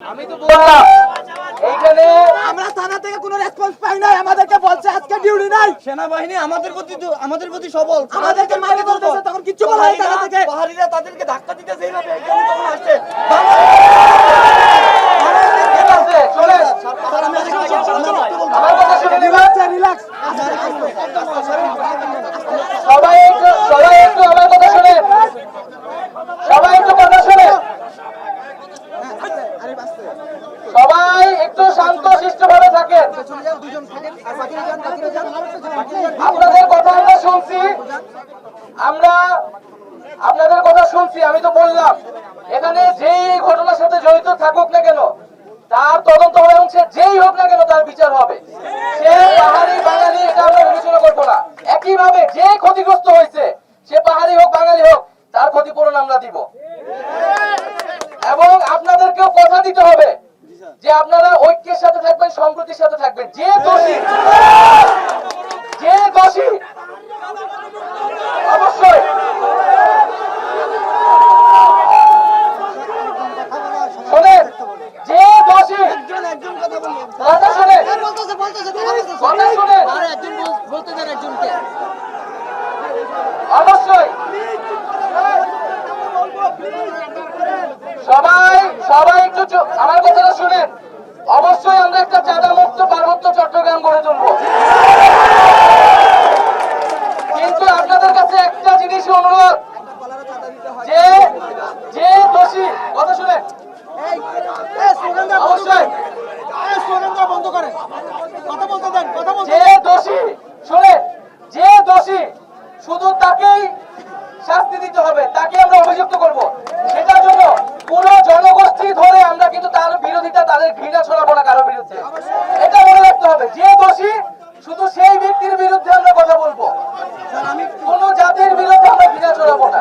আমি তো বললাম এইখানে আমরা থানা থেকে কোনো রেসপন্স পাই নাই আমাদেরকে বলছে আজকে ডিউটি নাই সেনাবাহিনী আমাদের প্রতি আমাদের প্রতি সবল আমাদেরকে মাইনে ধরতেছে তখন কিচ্ছু বলা হয় থানা থেকে পাহাড়িরা তাদেরকে ধাক্কা দিতেছে এইভাবে এইখানে তখন আসছে চলে আমার কথা শুনে রিল্যাক্স রিল্যাক্স সবাই একটু সবাই একটু আমার কথা শুনেন সবাই একটু কথা শুনেন আরে বাস্তে সবাই একটু শান্ত শিষ্ট ভাবে থাকেন। আপনাদের কথা আমরা শুনছি। আমরা আপনাদের কথা শুনছি, আমি তো বললাম। এখানে যেই ঘটনার সাথে জড়িত থাকুক না কেন, তার তদন্ত হবে এবং সে যেই হোক না কেন তার বিচার হবে। সে পাহাড়ি বাঙালি, এটা আমরা বিবেচনা করব না। একইভাবে যে ক্ষতিগ্রস্ত হয়েছে, সে পাহাড়ি হোক, বাঙালি হোক, তার ক্ষতিপূরণ আমরা দিব। এবং আপনাদেরকেও কথা দিতে হবে। যে আপনারা ঐক্যের সাথে থাকবেন সম্প্রতির সাথে থাকবেন। যে দোষী যে দোষী, অবশ্যই। শোনেন, যে দোষী কথা শোনেন। অবশ্যই। সবাই সবাই একটু আমার কথাটা শুনেন। অবশ্যই আমরা একটা চাঁদা মুক্ত পার্বত্য চট্টগ্রাম গড়ে তুলবো। কিন্তু আপনাদের কাছে একটা জিনিস অনুরোধ। যে যে দোষী কথা শুনেন। অবশ্যই। বন্ধ করেন কথা বলতে দেন কথা বলতে যে দোষী শুনে যে দোষী শুধু তাকেই শাস্তি দিতে হবে তাকে আমরা অভিযুক্ত করব। পুরো জনগোষ্ঠী ধরে আমরা কিন্তু তার বিরোধিতা, তাদের ঘৃণা ছড়াবো না কারও বিরুদ্ধে। এটা মনে রাখতে হবে। যে দোষী, শুধু সেই ব্যক্তির বিরুদ্ধে আমরা কথা বলব। কোন জাতির বিরুদ্ধে আমরা ঘৃণা ছড়াবো না।